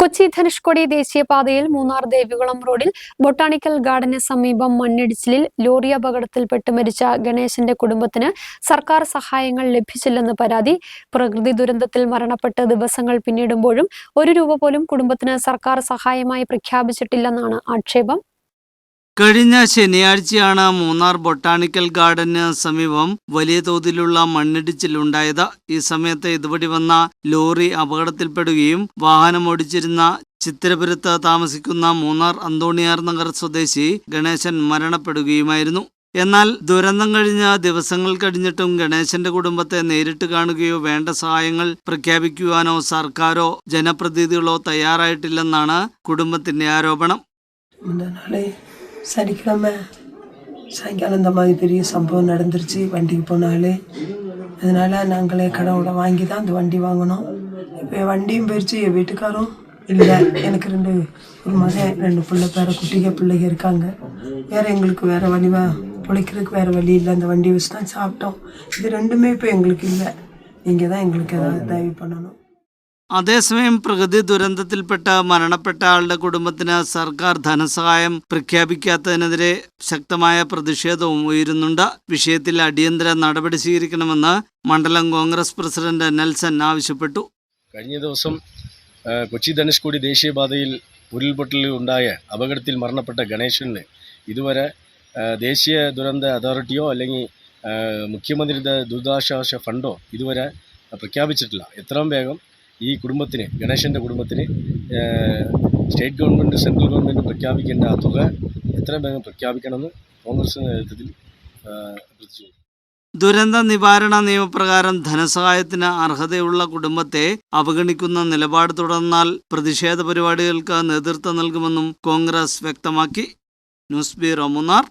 കൊച്ചി ധനുഷ്കോടി ദേശീയപാതയിൽ മൂന്നാർ ദേവികുളം റോഡിൽ ബൊട്ടാണിക്കൽ ഗാർഡന് സമീപം മണ്ണിടിച്ചിലിൽ ലോറി അപകടത്തിൽപ്പെട്ട് മരിച്ച ഗണേശന്റെ കുടുംബത്തിന് സർക്കാർ സഹായങ്ങൾ ലഭിച്ചില്ലെന്ന് പരാതി. പ്രകൃതി ദുരന്തത്തിൽ മരണപ്പെട്ട് ദിവസങ്ങൾ പിന്നിടുമ്പോഴും ഒരു രൂപ പോലും കുടുംബത്തിന് സർക്കാർ സഹായമായി പ്രഖ്യാപിച്ചിട്ടില്ലെന്നാണ് ആക്ഷേപം. കഴിഞ്ഞ ശനിയാഴ്ചയാണ് മൂന്നാർ ബൊട്ടാണിക്കൽ ഗാർഡന് സമീപം വലിയ തോതിലുള്ള മണ്ണിടിച്ചിലുണ്ടായത്. ഈ സമയത്ത് ഇതുവഴി വന്ന ലോറി അപകടത്തിൽപ്പെടുകയും വാഹനമോടിച്ചിരുന്ന ചിത്രപുരത്ത് താമസിക്കുന്ന മൂന്നാർ അന്തോണിയാർ നഗർ സ്വദേശി ഗണേശൻ മരണപ്പെടുകയുമായിരുന്നു. എന്നാൽ ദുരന്തം കഴിഞ്ഞ ദിവസങ്ങൾ കഴിഞ്ഞിട്ടും ഗണേശന്റെ കുടുംബത്തെ നേരിട്ട് കാണുകയോ വേണ്ട സഹായങ്ങൾ പ്രഖ്യാപിക്കുവാനോ സർക്കാരോ ജനപ്രതിനിധികളോ തയ്യാറായിട്ടില്ലെന്നാണ് കുടുംബത്തിന്റെ ആരോപണം. சனிக்கிழமை சாயங்காலம் இந்த மாதிரி பெரிய சம்பவம் நடந்துருச்சு. வண்டிக்கு போனாலே அதனால் நாங்களே கடவுளை வாங்கி தான் அந்த வண்டி வாங்கினோம். இப்போ வண்டியும் போயிடுச்சு என் வீட்டுக்காரும் இல்லை. எனக்கு ரெண்டு ஒரு மகன் ரெண்டு பிள்ளை பேர குட்டிக பிள்ளைங்க இருக்காங்க. வேறு எங்களுக்கு வேறு வழி வா பிழைக்கிறதுக்கு வேறு வழி இல்லை. அந்த வண்டி வச்சு தான் சாப்பிட்டோம். இது ரெண்டுமே இப்போ எங்களுக்கு இல்லை. நீங்கள் தான் எங்களுக்கு ஏதாவது தயவு பண்ணணும். അതേസമയം പ്രകൃതി ദുരന്തത്തിൽപ്പെട്ട മരണപ്പെട്ട ആളുടെ കുടുംബത്തിന് സർക്കാർ ധനസഹായം പ്രഖ്യാപിക്കാത്തതിനെതിരെ ശക്തമായ പ്രതിഷേധവും ഉയരുന്നുണ്ട്. വിഷയത്തിൽ അടിയന്തര നടപടി സ്വീകരിക്കണമെന്ന് മണ്ഡലം കോൺഗ്രസ് പ്രസിഡന്റ് നെൽസൺ ആവശ്യപ്പെട്ടു. കഴിഞ്ഞ ദിവസം കൊച്ചി ധനുഷ്കോടി ദേശീയപാതയിൽ ഉരുൾപൊട്ടലിൽ ഉണ്ടായ അപകടത്തിൽ മരണപ്പെട്ട ഗണേശന് ഇതുവരെ ദേശീയ ദുരന്ത അതോറിറ്റിയോ അല്ലെങ്കിൽ മുഖ്യമന്ത്രിയുടെ ദുരിതാശ്വാസ ഫണ്ടോ ഇതുവരെ പ്രഖ്യാപിച്ചിട്ടില്ല. എത്രയും വേഗം ഈ കുടുംബത്തിന് ഗണേശന്റെ കുടുംബത്തിന് സ്റ്റേറ്റ് ഗവൺമെന്റ് സെൻട്രൽ ഗവൺമെന്റ് പ്രഖ്യാപിക്കേണ്ട ആ തുക എത്രയും വേഗം പ്രഖ്യാപിക്കണമെന്ന് കോൺഗ്രസ് നേതൃത്വത്തിൽ അഭ്യർത്ഥിച്ചു ദുരന്ത നിവാരണ നിയമപ്രകാരം ധനസഹായത്തിന് അർഹതയുള്ള കുടുംബത്തെ അവഗണിക്കുന്ന നിലപാട് തുടർന്നാൽ പ്രതിഷേധ പരിപാടികൾക്ക് നേതൃത്വം നൽകുമെന്നും കോൺഗ്രസ് വ്യക്തമാക്കി. News bureau Munnar.